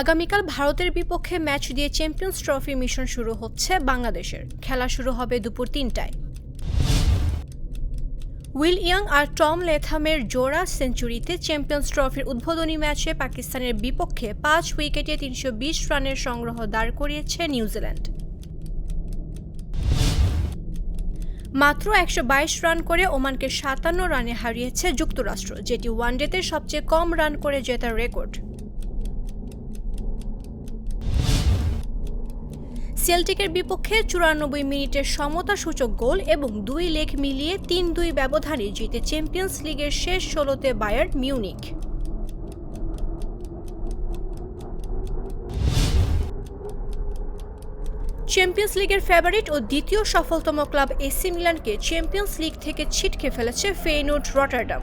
আগামীকাল ভারতের বিপক্ষে ম্যাচ দিয়ে চ্যাম্পিয়ন্স ট্রফি মিশন শুরু হচ্ছে বাংলাদেশের। খেলা শুরু হবে দুপুর তিনটায়। উইল ইয়াং আর টম লেথামের জোড়া সেঞ্চুরিতে চ্যাম্পিয়ন্স ট্রফির উদ্বোধনী ম্যাচে পাকিস্তানের বিপক্ষে পাঁচ উইকেটে তিনশো বিশ রানের সংগ্রহ দাঁড় করিয়েছে নিউজিল্যান্ড। মাত্র একশো বাইশ রান করে ওমানকে সাতান্ন রানে হারিয়েছে যুক্তরাষ্ট্র, যেটি ওয়ানডেতে সবচেয়ে কম রান করে জেতার রেকর্ড। সেল্টিকের বিপক্ষে চুরানব্বই মিনিটের সমতাসূচক গোল এবং দুই লেগ মিলিয়ে তিন দুই ব্যবধানে জিতে চ্যাম্পিয়ন্স লিগের শেষ ষোলোতে বায়ার্ন মিউনিক। চ্যাম্পিয়ন্স লিগের ফেভারিট ও দ্বিতীয় সফলতম ক্লাব এসি মিলানকে চ্যাম্পিয়ন্স লিগ থেকে ছিটকে ফেলেছে ফেইনুড রটারডাম।